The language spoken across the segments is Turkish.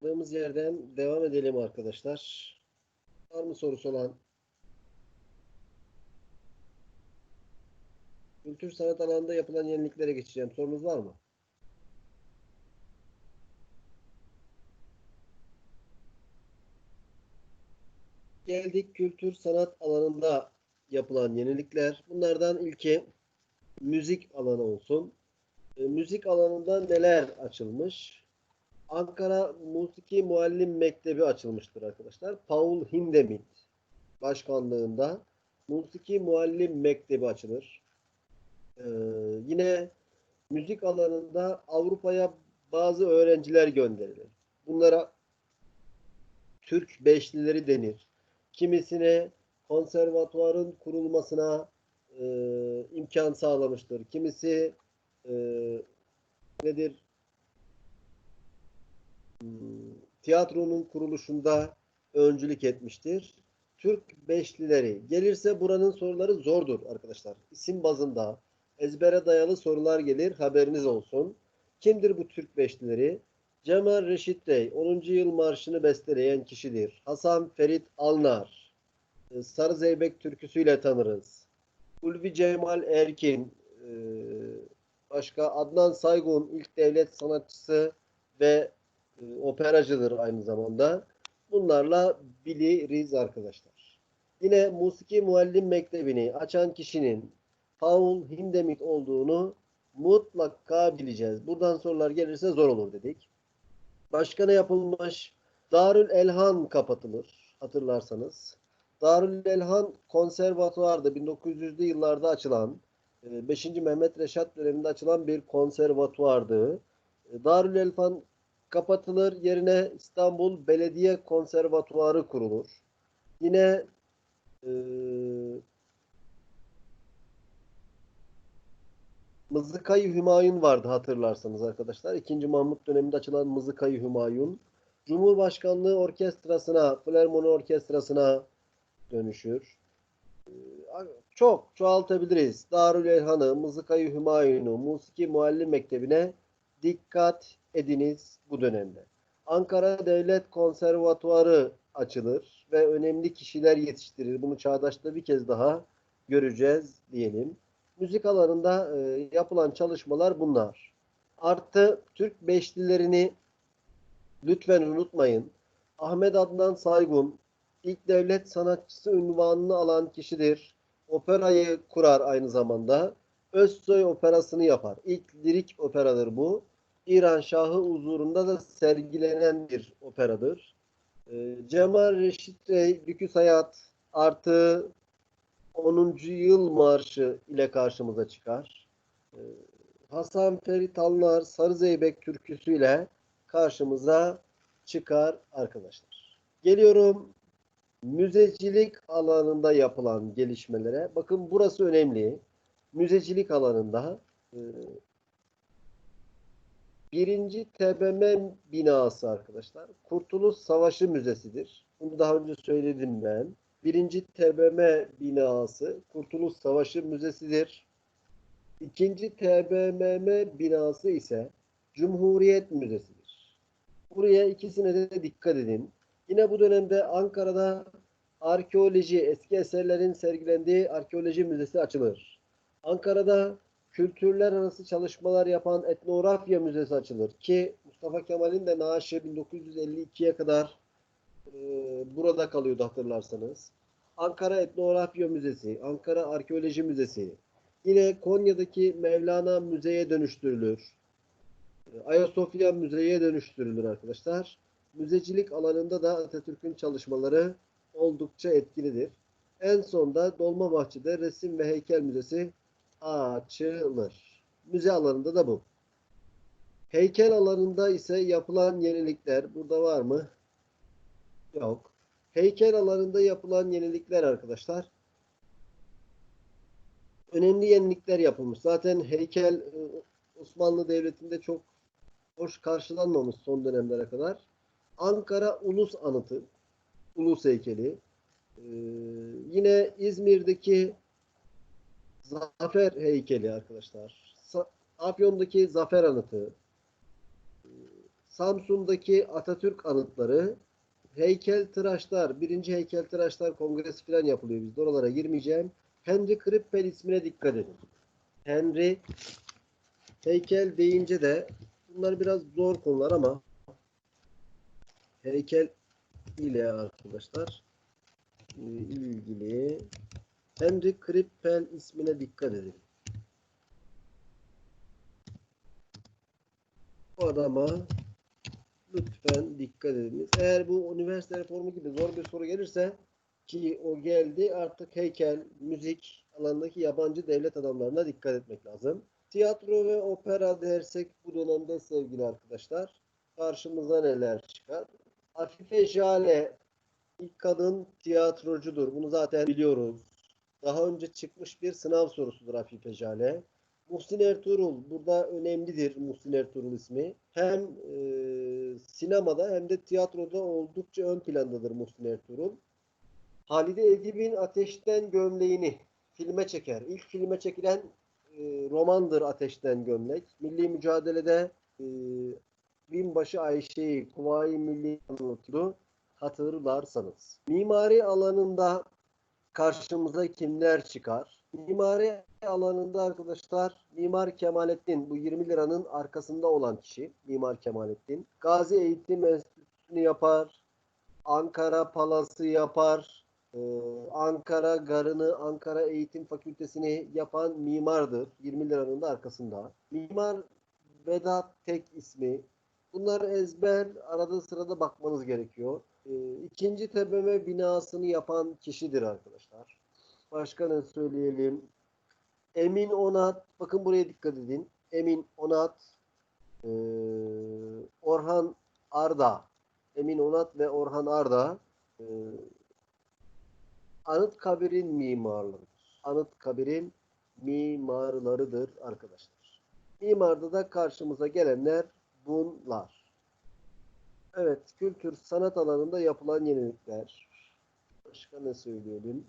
Kaldığımız yerden devam edelim arkadaşlar. Var mı sorusu olan? Kültür sanat alanında yapılan yeniliklere geçeceğim. Sorunuz var mı? Geldik kültür sanat alanında yapılan yenilikler. Bunlardan ilki müzik alanı olsun. E, müzik alanında neler açılmış? Ankara Musiki Muallim Mektebi açılmıştır arkadaşlar. Paul Hindemith başkanlığında Musiki Muallim Mektebi açılır. Ee, yine müzik alanında Avrupa'ya bazı öğrenciler gönderilir. Bunlara Türk Beşlileri denir. Kimisine konservatuvarın kurulmasına e, imkan sağlamıştır. Kimisi e, nedir? Tiyatronun kuruluşunda öncülük etmiştir. Türk Beşlileri. Gelirse buranın soruları zordur arkadaşlar. İsim bazında ezbere dayalı sorular gelir. Haberiniz olsun. Kimdir bu Türk Beşlileri? Cemal Reşit Bey 10. yıl marşını besteleyen kişidir. Hasan Ferit Alnar. e, Sarı Zeybek türküsüyle tanırız. Ulvi Cemal Erkin. e, Başka Adnan Saygun ilk devlet sanatçısı ve e, operacıdır aynı zamanda. Bunlarla biliriz arkadaşlar. Yine Musiki Muallim Mektebi'ni açan kişinin Paul Hindemith olduğunu mutlaka bileceğiz. Buradan sorular gelirse zor olur dedik. Başka ne yapılmış? Darül Elhan kapatılır hatırlarsanız. Darül Elhan konservatuvarda 1900'lü yıllarda açılan 5. Mehmet Reşat döneminde açılan bir konservatuvardı. E, Darül Elhan kapatılır. Yerine İstanbul Belediye Konservatuvarı kurulur. Yine e, Mızıkayı Hümayun vardı hatırlarsanız arkadaşlar. İkinci Mahmut döneminde açılan Mızıkayı Hümayun. Cumhurbaşkanlığı Orkestrası'na, Filarmoni Orkestrası'na dönüşür. Ee, Çok çoğaltabiliriz. Darül Elhan'ı, Mızıkayı Hümayun'u, Musiki Muallim Mektebi'ne dikkat ediniz bu dönemde. Ankara Devlet Konservatuarı açılır ve önemli kişiler yetiştirir. Bunu Çağdaş'ta bir kez daha göreceğiz diyelim. Müzik alanında e, yapılan çalışmalar bunlar. Artı Türk beşlilerini lütfen unutmayın. Ahmet Adnan Saygun ilk devlet sanatçısı unvanını alan kişidir. Operayı kurar aynı zamanda. Özsoy operasını yapar. İlk lirik operadır bu. İran Şahı huzurunda da sergilenen bir operadır. Ee, Cemal Reşit Rey, Lüküs Hayat artı 10. yıl marşı ile karşımıza çıkar. Ee, Hasan Ferit Alnar Sarı Zeybek türküsüyle karşımıza çıkar arkadaşlar. Geliyorum müzecilik alanında yapılan gelişmelere. Bakın burası önemli. Müzecilik alanında e, birinci TBMM binası arkadaşlar. Kurtuluş Savaşı Müzesi'dir. Bunu daha önce söyledim ben. Birinci TBM binası Kurtuluş Savaşı Müzesi'dir. İkinci TBMM binası ise Cumhuriyet Müzesi'dir. Buraya ikisine de dikkat edin. Yine bu dönemde Ankara'da arkeoloji, eski eserlerin sergilendiği arkeoloji müzesi açılır. Ankara'da kültürler arası çalışmalar yapan etnografya müzesi açılır ki Mustafa Kemal'in de naaşı 1952'ye kadar e, burada kalıyordu hatırlarsanız. Ankara Etnografya Müzesi, Ankara Arkeoloji Müzesi, yine Konya'daki Mevlana Müze'ye dönüştürülür. E, Ayasofya Müze'ye dönüştürülür arkadaşlar. Müzecilik alanında da Atatürk'ün çalışmaları oldukça etkilidir. En sonda Dolmabahçe'de Resim ve Heykel Müzesi açılır. Müze alanında da bu. Heykel alanında ise yapılan yenilikler burada var mı? Yok. Heykel alanında yapılan yenilikler arkadaşlar. Önemli yenilikler yapılmış. Zaten heykel e, Osmanlı Devleti'nde çok hoş karşılanmamış son dönemlere kadar. Ankara Ulus Anıtı, Ulus heykeli. Ee, yine İzmir'deki Zafer heykeli arkadaşlar. Afyon'daki Zafer Anıtı. Samsun'daki Atatürk anıtları, heykel tıraşlar, birinci heykel tıraşlar kongresi falan yapılıyor bizde. Oralara girmeyeceğim. Henry Krippel ismine dikkat edin. Henry heykel deyince de bunlar biraz zor konular ama heykel ile arkadaşlar e, ilgili Henry Krippel ismine dikkat edin. Bu adama lütfen dikkat ediniz. Eğer bu üniversite reformu gibi zor bir soru gelirse ki o geldi artık heykel, müzik alanındaki yabancı devlet adamlarına dikkat etmek lazım. Tiyatro ve opera dersek bu dönemde sevgili arkadaşlar karşımıza neler çıkar? Afife Jale ilk kadın tiyatrocudur. Bunu zaten biliyoruz. Daha önce çıkmış bir sınav sorusudur Afife Jale. Muhsin Ertuğrul burada önemlidir Muhsin Ertuğrul ismi. Hem e, sinemada hem de tiyatroda oldukça ön plandadır Muhsin Ertuğrul. Halide Edip'in Ateşten Gömleğini filme çeker. İlk filme çekilen e, romandır Ateşten Gömlek. Milli mücadelede e, binbaşı Ayşe'yi Kuvayi Milli anlatıyor. Hatırlarsanız. Mimari alanında karşımıza kimler çıkar? Mimari alanında arkadaşlar Mimar Kemalettin bu 20 liranın arkasında olan kişi Mimar Kemalettin. Gazi Eğitim Enstitüsü'nü yapar. Ankara Palası yapar. Ee, Ankara Garı'nı, Ankara Eğitim Fakültesini yapan mimardır. 20 liranın da arkasında. Mimar Vedat Tek ismi. Bunlar ezber. Arada sırada bakmanız gerekiyor. Ee, ikinci tepeme binasını yapan kişidir arkadaşlar. Başka ne söyleyelim? Emin Onat. Bakın buraya dikkat edin. Emin Onat. ee, Orhan Arda. Emin Onat ve Orhan Arda. ee, Anıtkabir'in mimarlarıdır. Anıtkabir'in mimarlarıdır arkadaşlar. Mimarda da karşımıza gelenler bunlar. Evet, kültür sanat alanında yapılan yenilikler. Başka ne söyleyelim?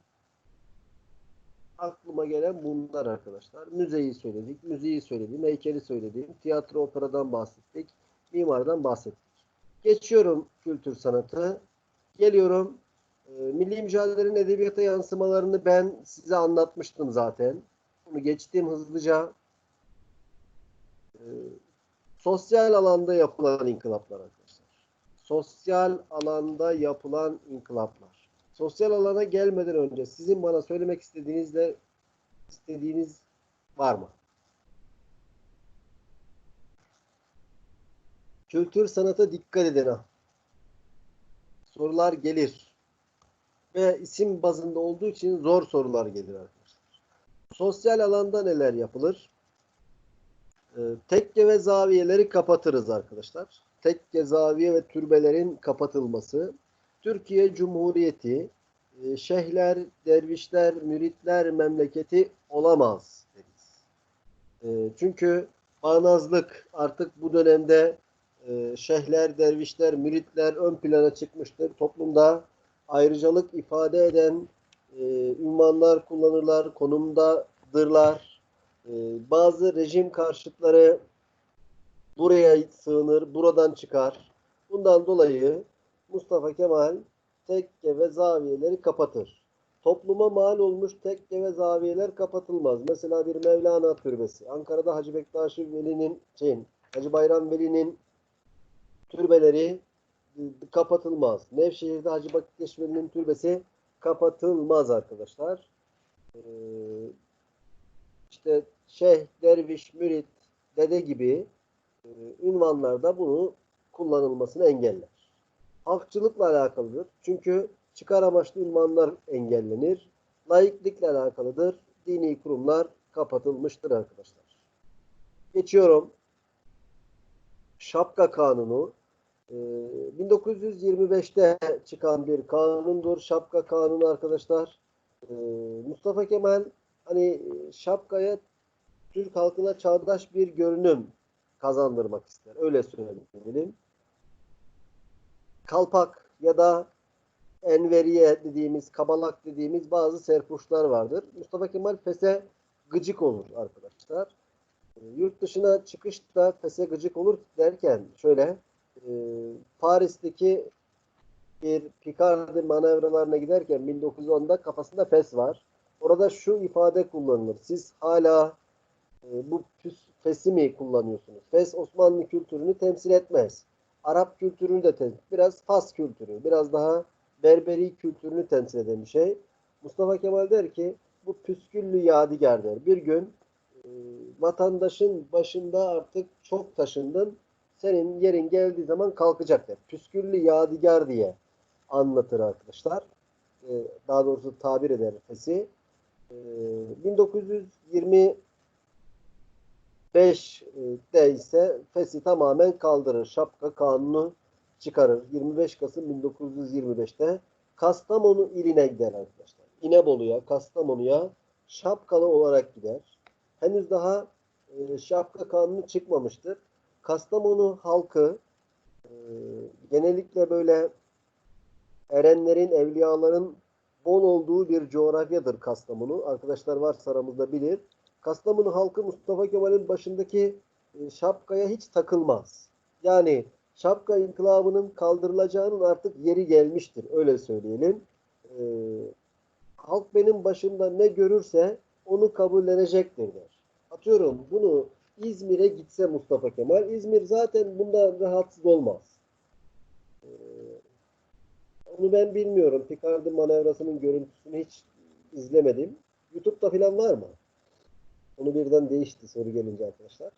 Aklıma gelen bunlar arkadaşlar. Müzeyi söyledik, müziği söyledim, heykeli söyledim, tiyatro operadan bahsettik, mimardan bahsettik. Geçiyorum kültür sanatı. Geliyorum e, Milli mücadelenin edebiyata yansımalarını ben size anlatmıştım zaten. Bunu geçtim hızlıca. E, sosyal alanda yapılan inkılaplar arkadaşlar. Sosyal alanda yapılan inkılaplar. Sosyal alana gelmeden önce sizin bana söylemek istediğinizle istediğiniz var mı? Kültür sanata dikkat edin ha. Sorular gelir ve isim bazında olduğu için zor sorular gelir arkadaşlar. Sosyal alanda neler yapılır? Ee, tekke ve zaviyeleri kapatırız arkadaşlar. Tekke, zaviye ve türbelerin kapatılması. Türkiye Cumhuriyeti, e, şeyhler, dervişler, müritler memleketi olamaz deriz. E, çünkü bağnazlık artık bu dönemde e, şeyhler, dervişler, müritler ön plana çıkmıştır. Toplumda ayrıcalık ifade eden ünvanlar kullanırlar, konumdadırlar. Bazı rejim karşıtları buraya sığınır, buradan çıkar. Bundan dolayı Mustafa Kemal tekke ve zaviyeleri kapatır. Topluma mal olmuş tekke ve zaviyeler kapatılmaz. Mesela bir Mevlana türbesi. Ankara'da Hacı Bektaşi Veli'nin, şeyin, Hacı Bayram Veli'nin türbeleri kapatılmaz. Nevşehir'de Hacı Bektaş Veli'nin türbesi kapatılmaz arkadaşlar. Ee, işte şeyh, derviş, mürit, dede gibi e, ünvanlarda bunu kullanılmasını engeller. Halkçılıkla alakalıdır. Çünkü çıkar amaçlı ünvanlar engellenir. Laiklikle alakalıdır. Dini kurumlar kapatılmıştır arkadaşlar. Geçiyorum. Şapka Kanunu. Ee, 1925'te çıkan bir kanundur. Şapka Kanunu arkadaşlar. Ee, Mustafa Kemal hani şapkaya Türk halkına çağdaş bir görünüm kazandırmak ister. Öyle söyleyelim. Kalpak ya da enveriye dediğimiz, kabalak dediğimiz bazı serpuşlar vardır. Mustafa Kemal fese gıcık olur arkadaşlar. E, yurt dışına çıkışta fese gıcık olur derken şöyle e, Paris'teki bir Picardy manevralarına giderken 1910'da kafasında fes var. Orada şu ifade kullanılır. Siz hala e, bu püs, Fesimi kullanıyorsunuz. Fes Osmanlı kültürünü temsil etmez. Arap kültürünü de temsil Biraz Fas kültürü, biraz daha Berberi kültürünü temsil eden bir şey. Mustafa Kemal der ki bu püsküllü yadigar der. Bir gün e, vatandaşın başında artık çok taşındın. Senin yerin geldiği zaman kalkacak der. Püsküllü yadigar diye anlatır arkadaşlar. E, daha doğrusu tabir eder Fes'i. E, 1920 5'de e, ise fesi tamamen kaldırır. Şapka kanunu çıkarır. 25 Kasım 1925'te Kastamonu iline gider arkadaşlar. İnebolu'ya, Kastamonu'ya şapkalı olarak gider. Henüz daha e, şapka kanunu çıkmamıştır. Kastamonu halkı e, genellikle böyle erenlerin, evliyaların bol olduğu bir coğrafyadır Kastamonu. Arkadaşlar varsa aramızda bilir. Kastamonu halkı Mustafa Kemal'in başındaki e, şapkaya hiç takılmaz. Yani şapka inkılabının kaldırılacağının artık yeri gelmiştir. Öyle söyleyelim. E, halk benim başımda ne görürse onu kabullenecektir der. Atıyorum bunu İzmir'e gitse Mustafa Kemal, İzmir zaten bundan rahatsız olmaz. Ee, onu ben bilmiyorum. Picardy manevrasının görüntüsünü hiç izlemedim. YouTube'da falan var mı? Onu birden değişti soru gelince arkadaşlar.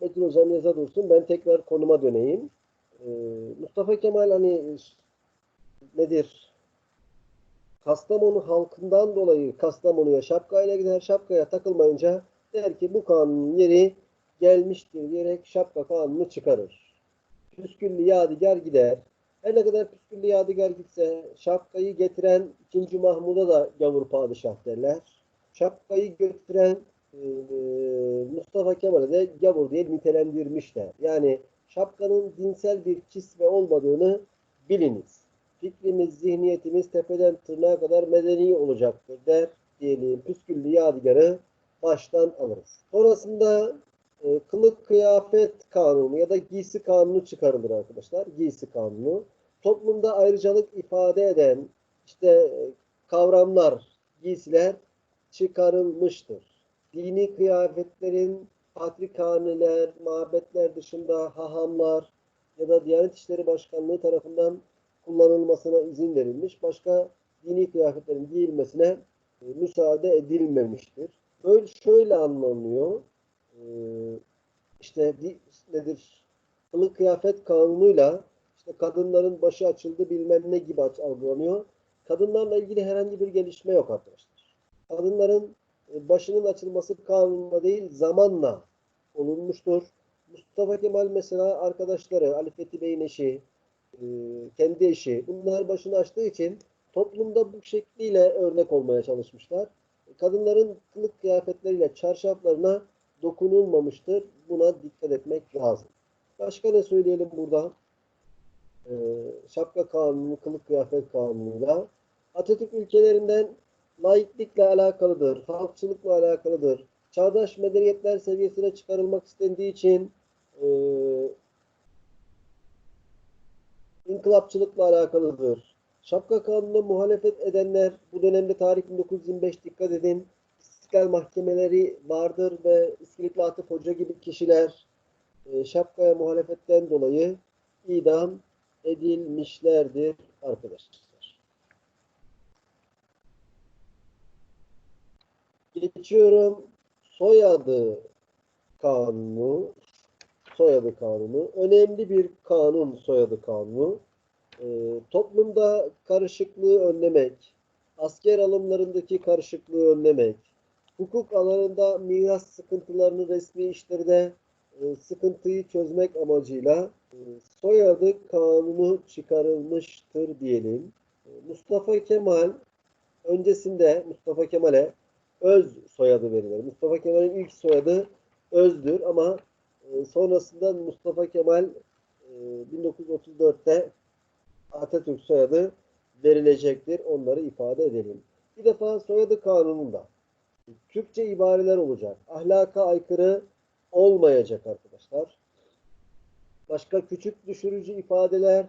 Metin Hocam yaza dursun. Ben tekrar konuma döneyim. Ee, Mustafa Kemal hani nedir? Kastamonu halkından dolayı Kastamonu'ya şapkayla gider. Şapkaya takılmayınca der ki bu kanunun yeri gelmiştir diyerek şapka kanunu çıkarır. Püsküllü Yadigar gider. Her ne kadar Püsküllü Yadigar gitse şapkayı getiren 2. Mahmud'a da gavur padişah derler. Şapkayı götüren e, Mustafa Kemal'e de gavur diye nitelendirmişler. Yani şapkanın dinsel bir kisve olmadığını biliniz. Fikrimiz, zihniyetimiz tepeden tırnağa kadar medeni olacaktır der diyelim. Püsküllü Yadigar'ı baştan alırız. Sonrasında e, kılık kıyafet kanunu ya da giysi kanunu çıkarılır arkadaşlar. Giysi kanunu. Toplumda ayrıcalık ifade eden işte e, kavramlar, giysiler çıkarılmıştır. Dini kıyafetlerin patrikhaneler, mabetler dışında hahamlar ya da Diyanet İşleri Başkanlığı tarafından kullanılmasına izin verilmiş. Başka dini kıyafetlerin giyilmesine e, müsaade edilmemiştir. Böyle şöyle anlanıyor. E, işte nedir? Kılık kıyafet kanunuyla işte kadınların başı açıldı bilmem ne gibi algılanıyor. Kadınlarla ilgili herhangi bir gelişme yok arkadaşlar. Kadınların e, başının açılması kanunla değil zamanla olunmuştur. Mustafa Kemal mesela arkadaşları Ali Fethi Bey'in eşi, e, kendi eşi bunlar başını açtığı için toplumda bu şekliyle örnek olmaya çalışmışlar. Kadınların kılık kıyafetleriyle çarşaflarına dokunulmamıştır. Buna dikkat etmek lazım. Başka ne söyleyelim burada? Ee, şapka kanunu, kılık kıyafet kanunuyla Atatürk ülkelerinden laiklikle alakalıdır, halkçılıkla alakalıdır. Çağdaş medeniyetler seviyesine çıkarılmak istendiği için e, inkılapçılıkla alakalıdır. Şapka kanununa muhalefet edenler bu dönemde tarih 1925 dikkat edin. İstiklal mahkemeleri vardır ve İskilipli Atıf Hoca gibi kişiler e, şapkaya muhalefetten dolayı idam edilmişlerdir arkadaşlar. Geçiyorum soyadı kanunu soyadı kanunu. Önemli bir kanun soyadı kanunu. E, toplumda karışıklığı önlemek, asker alımlarındaki karışıklığı önlemek, hukuk alanında miras sıkıntılarını resmi işlerde e, sıkıntıyı çözmek amacıyla e, soyadı kanunu çıkarılmıştır diyelim. E, Mustafa Kemal öncesinde Mustafa Kemal'e öz soyadı verilir. Mustafa Kemal'in ilk soyadı Özdür ama sonrasında Mustafa Kemal e, 1934'te Atatürk soyadı verilecektir. Onları ifade edelim. Bir defa soyadı kanununda Türkçe ibareler olacak. Ahlaka aykırı olmayacak arkadaşlar. Başka küçük düşürücü ifadeler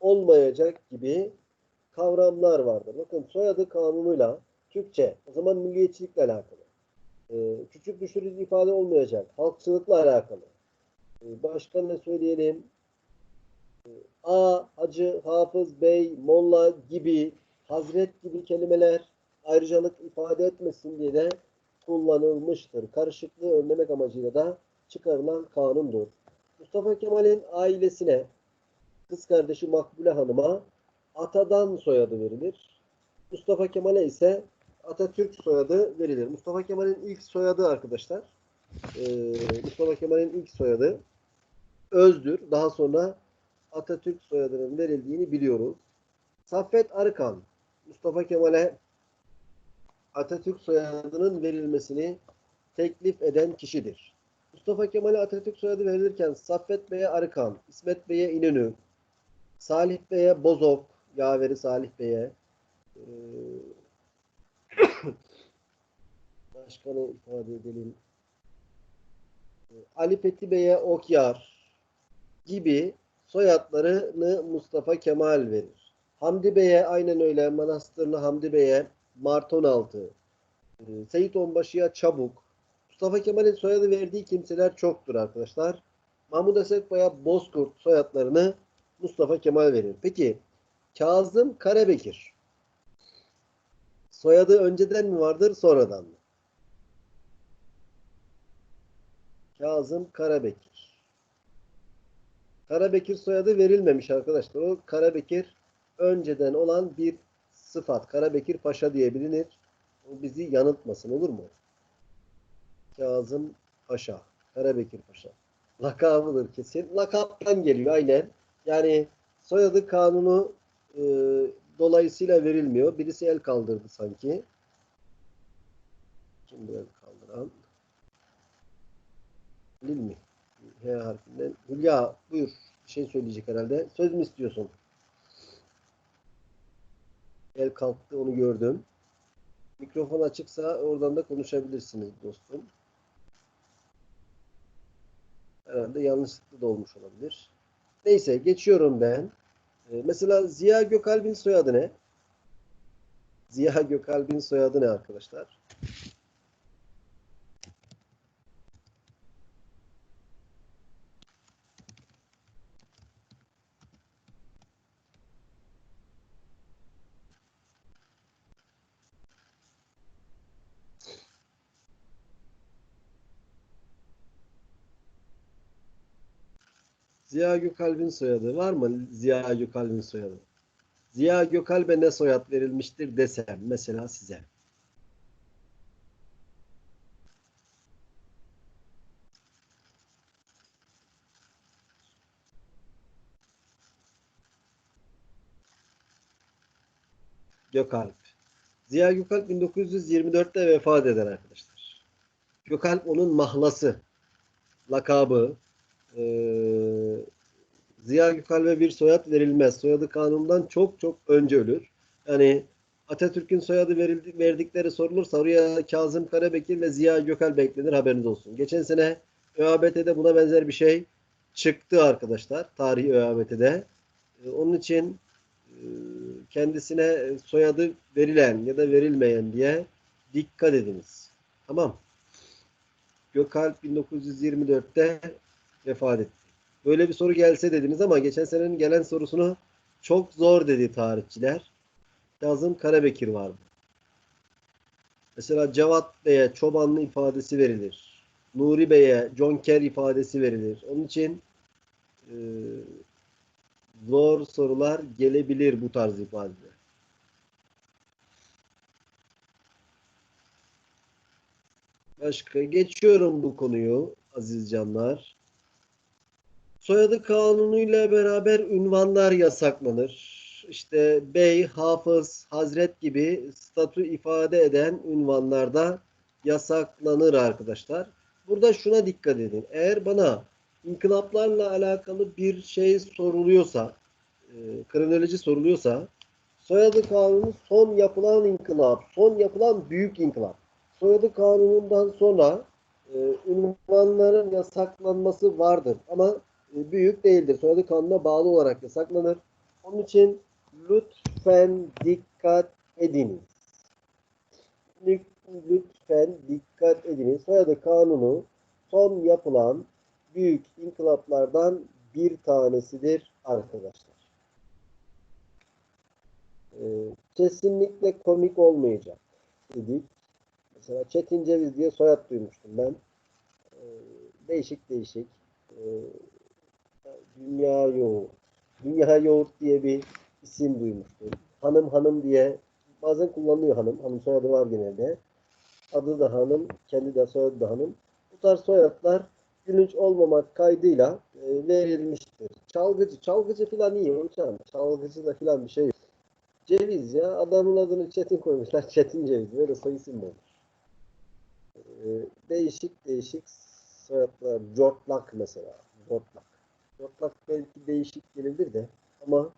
olmayacak gibi kavramlar vardır. Bakın soyadı kanunuyla Türkçe, o zaman milliyetçilikle alakalı. Ee, küçük düşürücü ifade olmayacak. Halkçılıkla alakalı. Ee, başka ne söyleyelim? Ee, A, hacı, hafız, bey, molla gibi, hazret gibi kelimeler ayrıcalık ifade etmesin diye de kullanılmıştır. Karışıklığı önlemek amacıyla da çıkarılan kanundur. Mustafa Kemal'in ailesine kız kardeşi Makbule Hanım'a atadan soyadı verilir. Mustafa Kemal'e ise Atatürk soyadı verilir. Mustafa Kemal'in ilk soyadı arkadaşlar. e, Mustafa Kemal'in ilk soyadı Özdür. Daha sonra Atatürk soyadının verildiğini biliyoruz. Saffet Arıkan Mustafa Kemal'e Atatürk soyadının verilmesini teklif eden kişidir. Mustafa Kemal'e Atatürk soyadı verilirken Saffet Bey'e Arıkan, İsmet Bey'e İnönü, Salih Bey'e Bozok, yaveri Salih Bey'e eee, başka ne ifade edelim? Ali Fethi Bey'e Okyar gibi soyadlarını Mustafa Kemal verir. Hamdi Bey'e aynen öyle Manastırlı Hamdi Bey'e Martonaltı, eee, Seyit Onbaşı'ya Çabuk, Mustafa Kemal'in soyadı verdiği kimseler çoktur arkadaşlar. Mahmud Esed Bey'e Bozkurt soyadlarını Mustafa Kemal verir. Peki Kazım Karabekir soyadı önceden mi vardır sonradan mı? Kazım Karabekir. Karabekir soyadı verilmemiş arkadaşlar. O Karabekir önceden olan bir sıfat. Karabekir Paşa diye bilinir. O bizi yanıltmasın olur mu? Kazım Paşa. Karabekir Paşa. Lakabıdır kesin. Lakaptan geliyor aynen. Yani soyadı kanunu e, dolayısıyla verilmiyor. Birisi el kaldırdı sanki. Bu el kaldıran? Halil mi? H harfinden. Hülya buyur. Bir şey söyleyecek herhalde. Söz mü istiyorsun? El kalktı onu gördüm. Mikrofon açıksa oradan da konuşabilirsiniz dostum. Herhalde yanlışlıkla da olmuş olabilir. Neyse geçiyorum ben. Ee, mesela Ziya Gökalp'in soyadı ne? Ziya Gökalp'in soyadı ne arkadaşlar? Ziya Gökalp'in soyadı var mı? Ziya Gökalp'in soyadı. Ziya Gökalp'e ne soyad verilmiştir desem mesela size. Gökalp. Ziya Gökalp 1924'te vefat eder arkadaşlar. Gökalp onun mahlası, lakabı, ee, Ziya Gökalp'e bir soyad verilmez. Soyadı kanundan çok çok önce ölür. Yani Atatürk'ün soyadı verildi, verdikleri sorulursa oraya Kazım Karabekir ve Ziya Gökalp eklenir haberiniz olsun. Geçen sene ÖABT'de buna benzer bir şey çıktı arkadaşlar. Tarihi ÖABT'de. Ee, onun için e, kendisine soyadı verilen ya da verilmeyen diye dikkat ediniz. Tamam. Gökalp 1924'te vefat etti. Böyle bir soru gelse dediniz ama geçen senenin gelen sorusunu çok zor dedi tarihçiler. Kazım Karabekir vardı. Mesela Cevat Bey'e çobanlı ifadesi verilir. Nuri Bey'e Jonker ifadesi verilir. Onun için e, zor sorular gelebilir bu tarz ifadeler. Başka geçiyorum bu konuyu aziz canlar. Soyadı kanunuyla beraber ünvanlar yasaklanır. İşte bey, hafız, hazret gibi statü ifade eden ünvanlarda yasaklanır arkadaşlar. Burada şuna dikkat edin. Eğer bana inkılaplarla alakalı bir şey soruluyorsa, e, kronoloji soruluyorsa, soyadı kanunu son yapılan inkılap, son yapılan büyük inkılap, soyadı kanunundan sonra e, ünvanların yasaklanması vardır. Ama büyük değildir. Soyadı kanuna bağlı olarak yasaklanır. Onun için lütfen dikkat ediniz. Lü- Lütfen dikkat ediniz. Soyadı kanunu son yapılan büyük inkılaplardan bir tanesidir arkadaşlar. Ee, kesinlikle komik olmayacak dedik. Mesela Çetin Ceviz diye soyad duymuştum ben. Ee, değişik değişik. Ee, Dünya Yoğurt. Dünya Yoğurt diye bir isim duymuştum. Hanım hanım diye bazen kullanılıyor hanım. Hanım soyadı var genelde. Adı da hanım, kendi de soyadı da hanım. Bu tarz soyadlar gülünç olmamak kaydıyla e, verilmiştir. Çalgıcı, çalgıcı filan iyi hocam. Çalgıcı da filan bir şey yok. Ceviz ya. Adamın adını Çetin koymuşlar. Çetin Ceviz. Böyle isim mi olur? Ee, değişik değişik soyadlar. Cortlak mesela. Cortlak. Cortlak belki değişik gelebilir de ama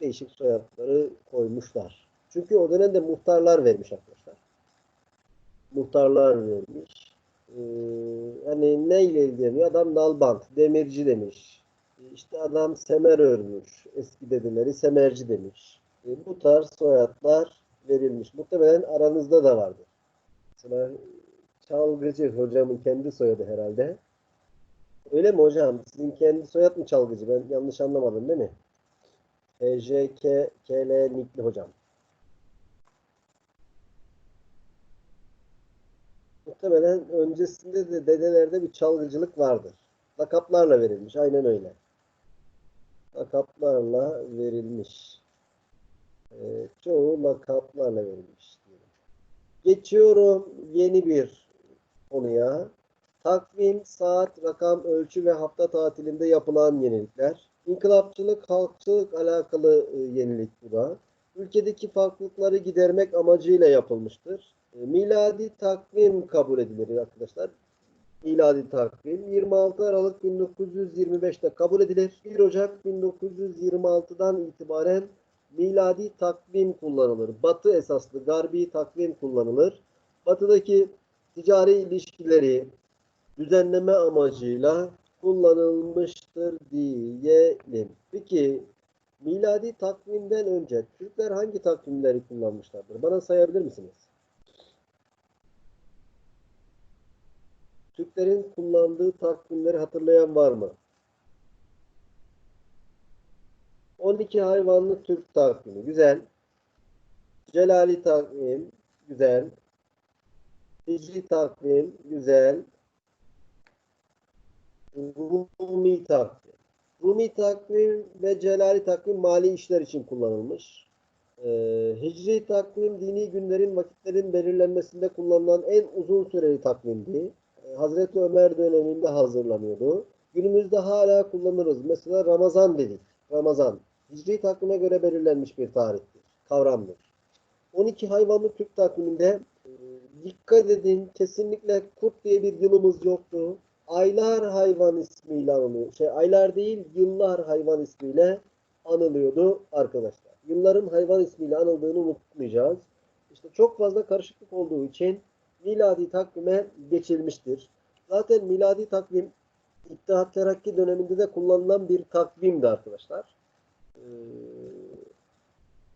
değişik soyadları koymuşlar. Çünkü o dönemde muhtarlar vermiş arkadaşlar. Muhtarlar vermiş. Ee, hani neyle ilgileniyor? Adam nalbant, demirci demiş. İşte adam semer örmüş. Eski dedeleri semerci demiş. E, bu tarz soyadlar verilmiş. Muhtemelen aranızda da vardır. Mesela Çalgıcı hocamın kendi soyadı herhalde. Öyle mi hocam? Sizin kendi soyad mı Çalgıcı? Ben yanlış anlamadım değil mi? HJK KL Nikli hocam. Muhtemelen öncesinde de dedelerde bir çalgıcılık vardır. Lakaplarla verilmiş. Aynen öyle. Lakaplarla verilmiş. Ee, çoğu lakaplarla verilmiş. diyelim. Geçiyorum yeni bir konuya. Takvim, saat, rakam, ölçü ve hafta tatilinde yapılan yenilikler. İnkılapçılık, halkçılık alakalı e, yenilik bu da. Ülkedeki farklılıkları gidermek amacıyla yapılmıştır. E, Miladi takvim kabul edilir arkadaşlar. Miladi takvim 26 Aralık 1925'te kabul edilir. 1 Ocak 1926'dan itibaren miladi takvim kullanılır. Batı esaslı garbi takvim kullanılır. Batıdaki ticari ilişkileri düzenleme amacıyla kullanılmıştır diyelim. Peki miladi takvimden önce Türkler hangi takvimleri kullanmışlardır? Bana sayabilir misiniz? Türklerin kullandığı takvimleri hatırlayan var mı? 12 hayvanlı Türk takvimi. Güzel. Celali takvim. Güzel. Hicri takvim. Güzel. Rumi takvim. Rumi takvim ve Celali takvim mali işler için kullanılmış. Ee, Hicri takvim dini günlerin, vakitlerin belirlenmesinde kullanılan en uzun süreli takvimdi. Ee, Hazreti Ömer döneminde hazırlanıyordu. Günümüzde hala kullanırız. Mesela Ramazan dedik. Ramazan. Hicri takvime göre belirlenmiş bir tarihtir. Kavramdır. 12 hayvanlı Türk takviminde e, dikkat edin kesinlikle kurt diye bir yılımız yoktu. Aylar hayvan ismiyle anılıyor. Şey aylar değil yıllar hayvan ismiyle anılıyordu arkadaşlar. Yılların hayvan ismiyle anıldığını unutmayacağız. İşte çok fazla karışıklık olduğu için miladi takvime geçilmiştir. Zaten miladi takvim İttihat Terakki döneminde de kullanılan bir takvimdi arkadaşlar. Ee,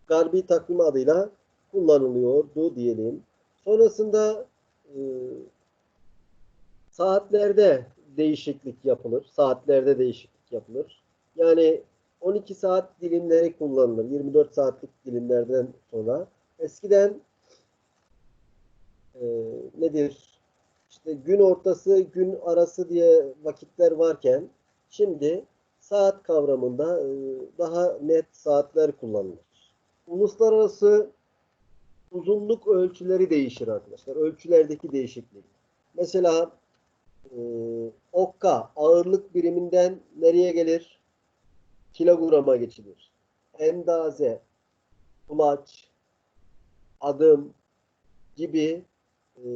Garbi takvim adıyla kullanılıyordu diyelim. Sonrasında e, saatlerde değişiklik yapılır. Saatlerde değişiklik yapılır. Yani 12 saat dilimleri kullanılır. 24 saatlik dilimlerden sonra. Eskiden e, nedir? İşte gün ortası, gün arası diye vakitler varken şimdi saat kavramında e, daha net saatler kullanılır. Uluslararası uzunluk ölçüleri değişir arkadaşlar. Ölçülerdeki değişiklik. Mesela e, okka ağırlık biriminden nereye gelir? Kilograma geçilir. Endaze, kulaç, adım gibi e,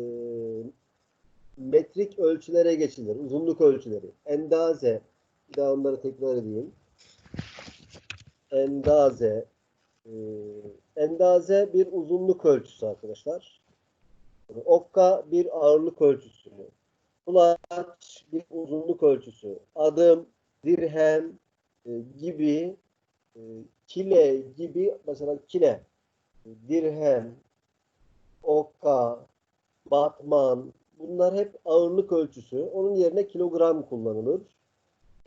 metrik ölçülere geçilir. Uzunluk ölçüleri. Endaze, bir daha onları tekrar edeyim. Endaze, e, endaze bir uzunluk ölçüsü arkadaşlar. Okka bir ağırlık ölçüsü. Kulaç bir uzunluk ölçüsü. Adım, dirhem e, gibi e, kile gibi mesela kile, dirhem, okka, batman bunlar hep ağırlık ölçüsü. Onun yerine kilogram kullanılır.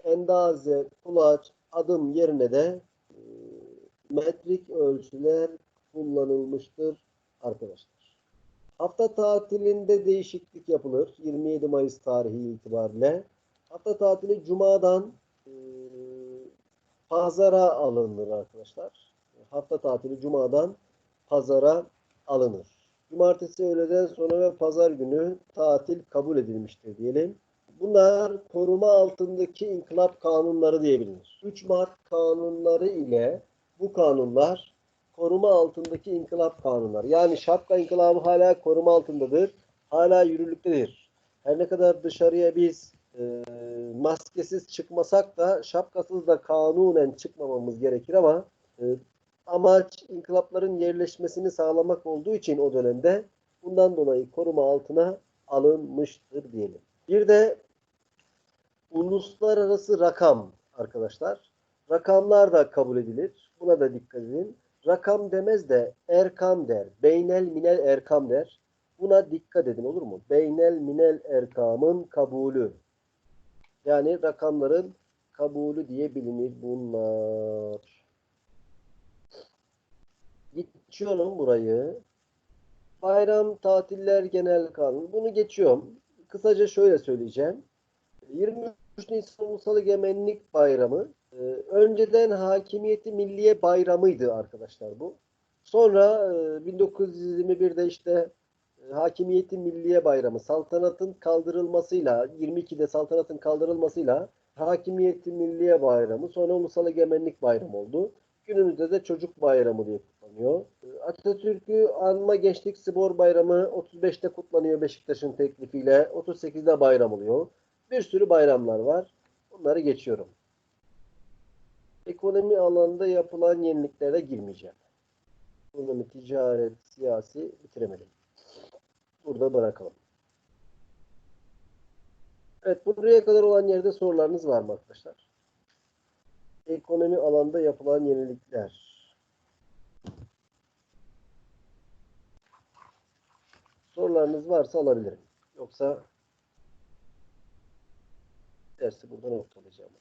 Endaze, kulaç, adım yerine de e, metrik ölçüler kullanılmıştır arkadaşlar. Hafta tatilinde değişiklik yapılır. 27 Mayıs tarihi itibariyle. Hafta tatili Cuma'dan e, pazara alınır arkadaşlar. Hafta tatili Cuma'dan pazara alınır. Cumartesi öğleden sonra ve pazar günü tatil kabul edilmiştir diyelim. Bunlar koruma altındaki inkılap kanunları diye bilinir. 3 Mart kanunları ile bu kanunlar koruma altındaki inkılap kanunları. Yani şapka inkılabı hala koruma altındadır. Hala yürürlüktedir. Her ne kadar dışarıya biz e, maskesiz çıkmasak da şapkasız da kanunen çıkmamamız gerekir ama e, amaç inkılapların yerleşmesini sağlamak olduğu için o dönemde bundan dolayı koruma altına alınmıştır diyelim. Bir de uluslararası rakam arkadaşlar. Rakamlar da kabul edilir. Buna da dikkat edin. Rakam demez de erkam der. Beynel minel erkam der. Buna dikkat edin olur mu? Beynel minel erkamın kabulü. Yani rakamların kabulü diye bilinir bunlar. Geçiyorum burayı. Bayram, tatiller, genel kanun. Bunu geçiyorum. Kısaca şöyle söyleyeceğim. 23 Nisan Ulusal Egemenlik Bayramı e, önceden Hakimiyeti Milliye Bayramı'ydı arkadaşlar bu. Sonra e, 1921'de işte e, Hakimiyeti Milliye Bayramı saltanatın kaldırılmasıyla 22'de saltanatın kaldırılmasıyla Hakimiyeti Milliye Bayramı sonra Ulusal Egemenlik Bayramı oldu. Günümüzde de Çocuk Bayramı diye kutlanıyor. E, Atatürk'ü Anma Gençlik Spor Bayramı 35'te kutlanıyor Beşiktaş'ın teklifiyle. 38'de bayram oluyor. Bir sürü bayramlar var. Bunları geçiyorum. Ekonomi alanında yapılan yeniliklere girmeyeceğim. Ekonomi, ticaret, siyasi bitiremedim. Burada bırakalım. Evet buraya kadar olan yerde sorularınız var mı arkadaşlar? Ekonomi alanda yapılan yenilikler. Sorularınız varsa alabilirim. Yoksa dersi burada noktalayacağım.